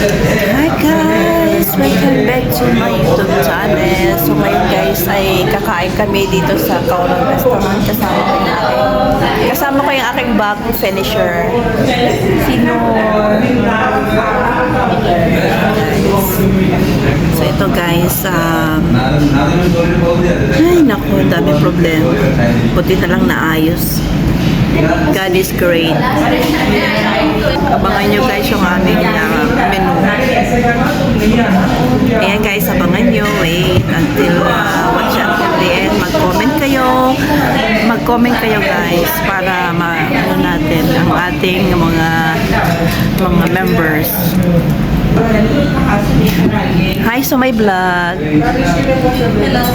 Hi guys! Welcome back to my YouTube channel. So ngayon guys ay kakain kami dito sa Kaurang Restaurant. Kasama ko yung aking, kasama ko yung aking bagong finisher. Sino? So ito guys, um, ay naku, dami problema. Buti na lang naayos. God is great. Abangan nyo guys yung aming uh. Ayan guys, abangan nyo. Wait until uh, watch until the end. Mag-comment kayo. Mag-comment kayo guys para ma ano natin ang ating mga mga members. Hi sa my vlog. Hello.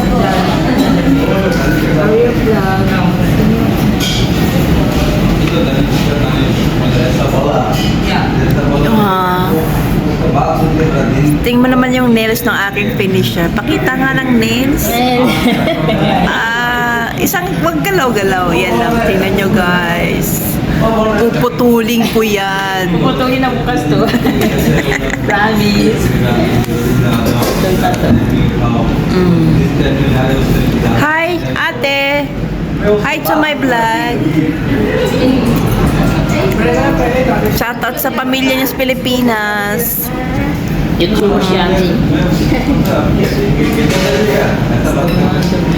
Ah. Tingnan mo nails ng aking finisher. Pakita nga ng nails. Ah, isang wag galaw-galaw. Yan lang. Tingnan nyo guys. Puputulin ko yan. Putulin na bukas to. Promise. Hi, ate. Hi to my vlog. Shoutout sa pamilya niyo sa Pilipinas. YouTube siya.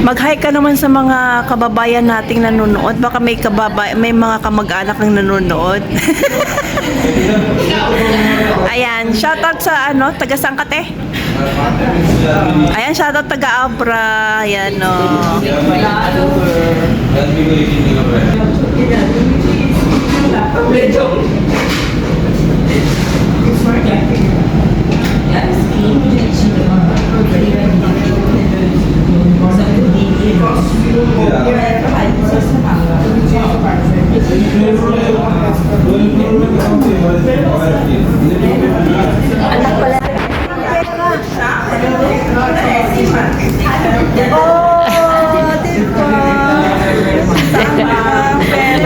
Mag-hi ka naman sa mga kababayan nating nanonood. Baka may kababay, may mga kamag-anak ng nanonood. Ayan, shoutout sa ano, taga Sangkate. Ayan, shoutout taga Abra. Ayan, no.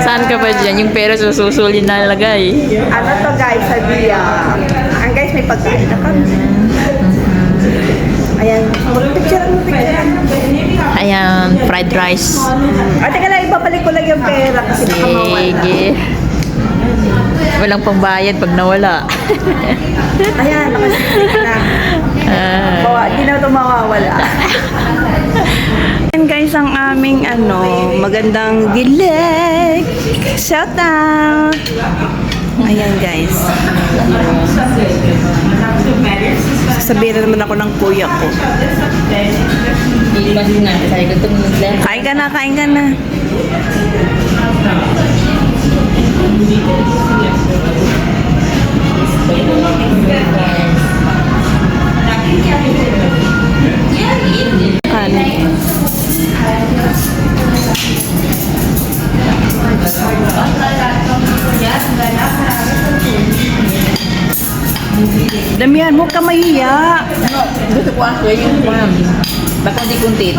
Saan ka ba dyan? Yung pera sususulin na lagay. Ano to guys, sabi ah. May pagkain na kami. Ayan, picture mo, picture Ayan, fried rice. Ah, teka lang, ibabalik ko lang yung pera kasi baka mawala. Sige. Walang pambayad pag nawala. Ayan, nakasitik na. Ah. Bawa, di na ito mawawala. Ayan guys, ang aming ano, magandang dilig. Shout out! Ayan guys. Sasabihin na naman ako ng kuya ko. Kain ka na, kain ka na. Ano? Damihan mo ka mahiya. No, gusto ko ako yung ma'am. Baka di kuntit.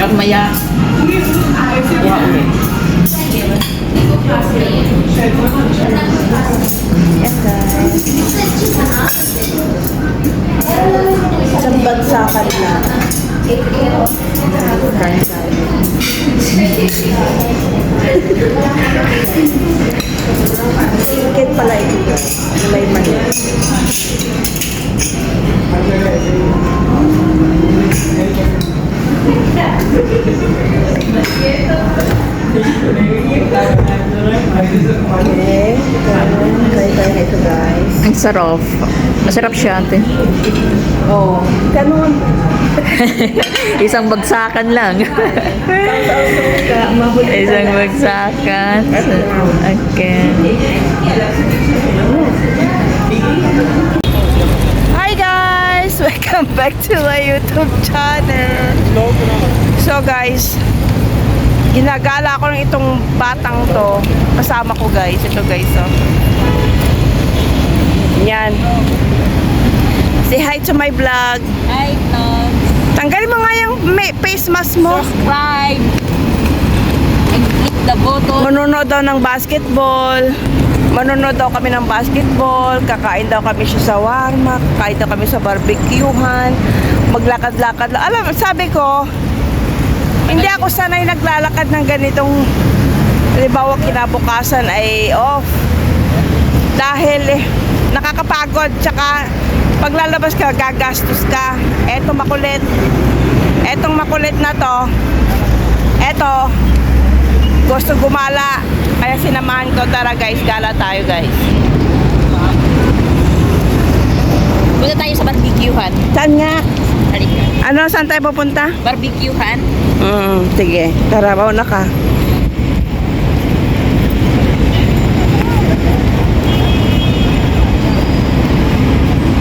Kag maya. Kuha ulit. Yes, guys. Isang bagsakan na. Sikit pala ito. May mali. Okay. Tayo ito guys. Ang sarap. Masarap siya ate. Oh. Ganun. Isang bagsakan lang. Isang bagsakan. Okay. Hi guys! Welcome back to my YouTube channel. So guys, ginagala ko ng itong batang to. Kasama ko guys. Ito guys, oh. Yan. Say hi to my vlog. Hi, Tom. Tanggalin mo nga yung face mask mo. Subscribe. And click the button. Manonood daw ng basketball. Manonood daw kami ng basketball, kakain daw kami sa shawarma, kakain daw kami sa barbecuehan, maglakad-lakad. Alam, sabi ko, hindi ako sanay naglalakad ng ganitong, halimbawa kinabukasan ay off. Dahil eh, nakakapagod, tsaka paglalabas ka, gagastos ka. Eto makulit. Etong makulit na to, eto, gusto gumala. Kaya sinamahan ko, tara guys, gala tayo guys. Punta tayo sa barbecuehan. Saan nga? Halika. Ano, saan tayo pupunta? Barbecuehan? Mm, sige, tara, mauna ka.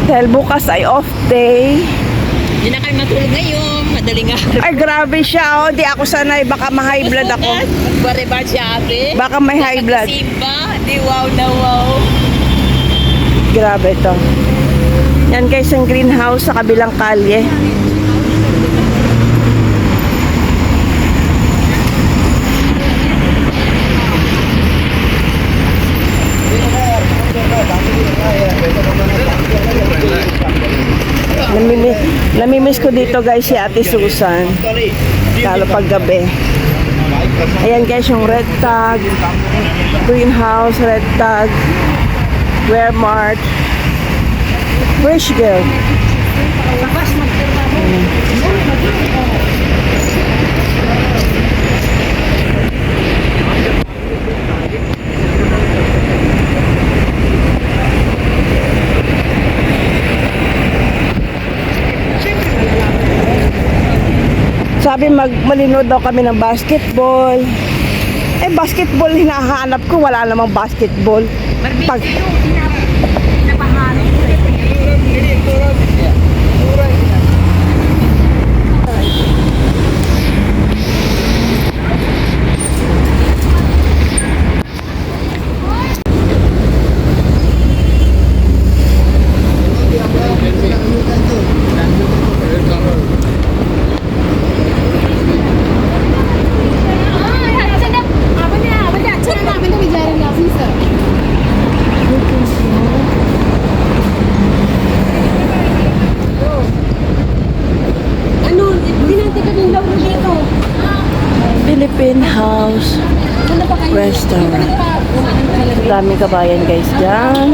Dahil bukas ay off day. Hindi na kayo matulog ngayon. Madaling araw. Ay, grabe siya, oh. Di ako sanay. Baka ma-high blood ako. Bareba siya ate. Baka may high blood. Simba. Di wow na wow. Grabe to. Yan guys, ang greenhouse sa kabilang kalye. Namimiss, namimiss ko dito guys si Ate Susan. Lalo pag gabi. Ayan guys yung red tag, greenhouse, red tag, Wearmart, Wish Girl. Sabi mag malinood daw kami ng basketball. Eh basketball hinahanap ko, wala namang basketball. Pag, Ano, dinante ka din daw dito. Philippine House Ano pa kayo? Restaurant. Dami kabayan guys dyan.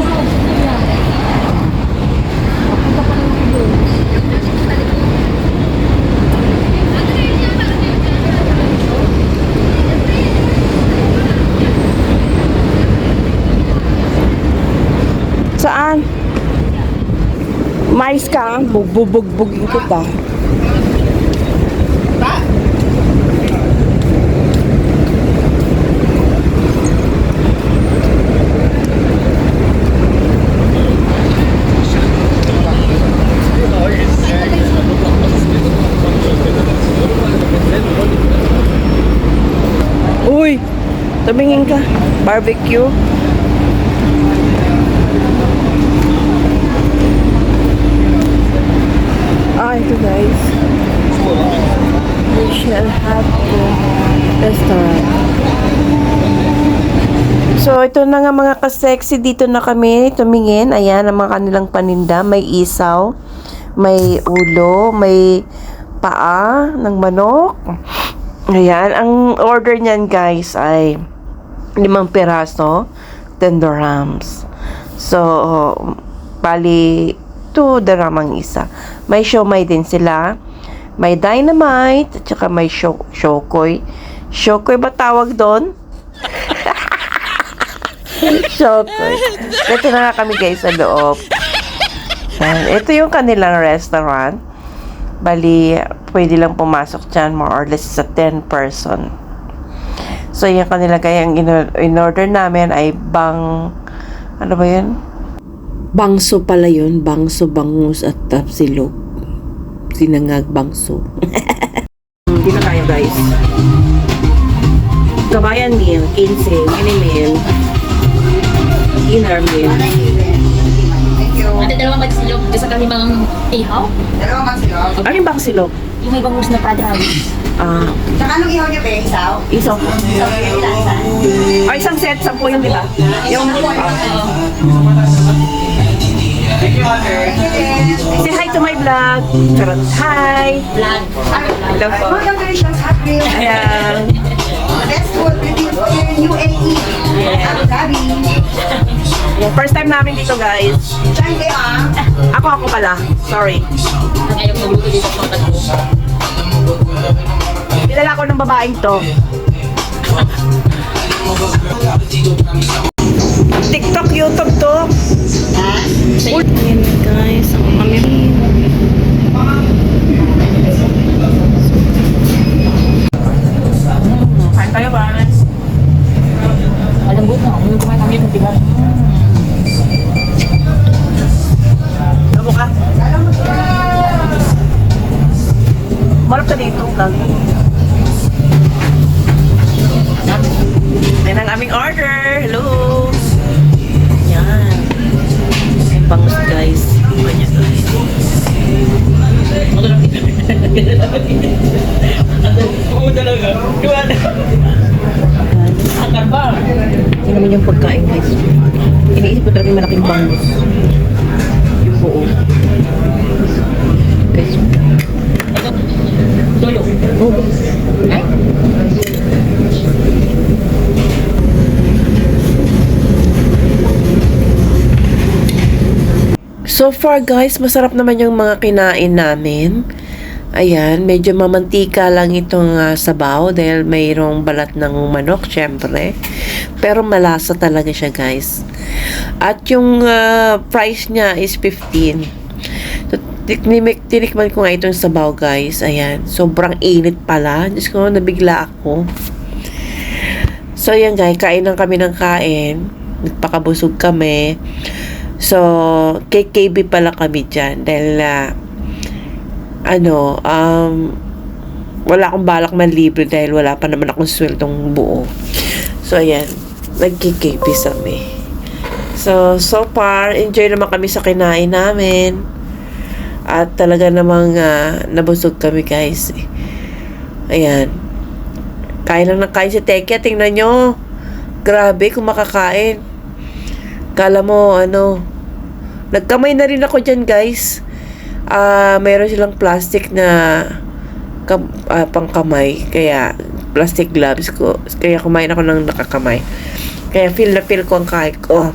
Saan? Mais ka, bubugbugin kita. Uy, tumingin ka. Barbecue. Ah, ito guys. We shall have the restaurant. So, ito na nga mga ka-sexy. Dito na kami tumingin. Ayan, ang mga kanilang paninda. May isaw, may ulo, may paa ng manok. Ayan, ang order niyan guys ay limang piraso, 10 dirhams. So, bali, 2 dirham isa. May siomay din sila. May dynamite, at saka may sho- shokoy. Shokoy ba tawag doon? shokoy. Ito na nga kami guys sa loob. Ayan, ito yung kanilang restaurant. Bali, pwede lang pumasok dyan more or less sa 10 person. So, yung kanila kaya ang in- in-order namin ay bang, ano ba yun? Bangso pala yun. Bangso, bangus at tapsilog. Sinangag bangso. Hindi na tayo guys. Kabayan meal, 15, mini meal, inner meal. Ate, dalawang magsilog. Gusto kami mga ihaw? Ano yung bang silog? Yung may bangus na padrawi. Ah, Saka anong ihaw niya, be? Isaw? isaw po. Ilasan. Ay, isang set, sampu yun, di ba? Yung, say hi to my vlog. Charot, hi. Vlog. Hello po. Hot Grill. Ayan. Best food review here in UAE. Abu Dhabi. First time namin dito, guys. Kayo ah. Ako, ako pala. Sorry. Kilala ko ng babaeng to. TikTok, YouTube to. Ayan vlog. Yan ang aming order. Hello. Yan. Ang bangus guys. Niya guys. Yan naman yung pagkain guys. Iniisip ko talaga yung malaking bangus. So far guys, masarap naman yung mga kinain namin. Ayan, medyo mamantika lang itong ah, sabaw dahil mayroong balat ng manok, syempre. Pero malasa talaga siya guys. At yung ah, price niya is 15. So, tinik- tinikman ko nga itong sabaw guys. Ayan, sobrang init pala. Diyos ko, nabigla ako. So, ayan guys, kain lang kami ng kain. Nagpakabusog kami. So, KKB pala kami dyan. Dahil, ah, ano, um, wala akong balak man libre dahil wala pa naman akong sweldong buo. So, ayan, nag-KKB kami. So, so far, enjoy naman kami sa kinain namin. At talaga namang ah, nabusog kami guys. Ayan. Kain lang ng kain si Tekia. Tingnan nyo. Grabe kung makakain. Kala mo, ano, nagkamay na rin ako dyan, guys. Ah, mayroon silang plastic na kam, ah, pangkamay. Kaya, plastic gloves ko. Kaya kumain ako ng nakakamay. Kaya feel na feel ko ang kain ko.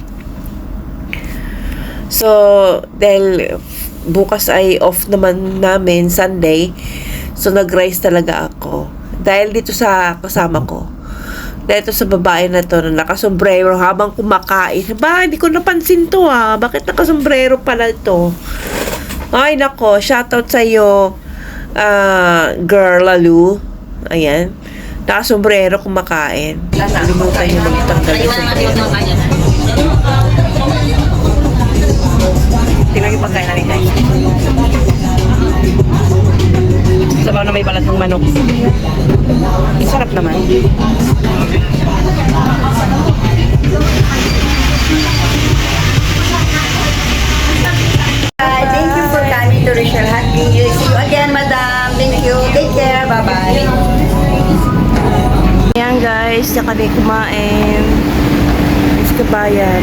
So, dahil bukas ay off naman namin, Sunday. So, nag-rice talaga ako. Dahil dito sa kasama ko. Dahil ito sa babae na to na nakasombrero habang kumakain. Ba, hindi ko napansin to ah. Bakit nakasombrero pala ito? Ay, nako. Shoutout sa iyo, ah, girl Lalu. Ayan. Nakasombrero kumakain. Limutan niyo magtanggal Tayo yung na natin sombrero. Tingnan yung pagkain namin guys. Sabaw na may balat ng manok. Ang sarap naman. Thank you for coming to Rachel Grill. See you again, madam. Thank you. Take care. Bye-bye. Ayan guys, na kami kumain. Is kabayan.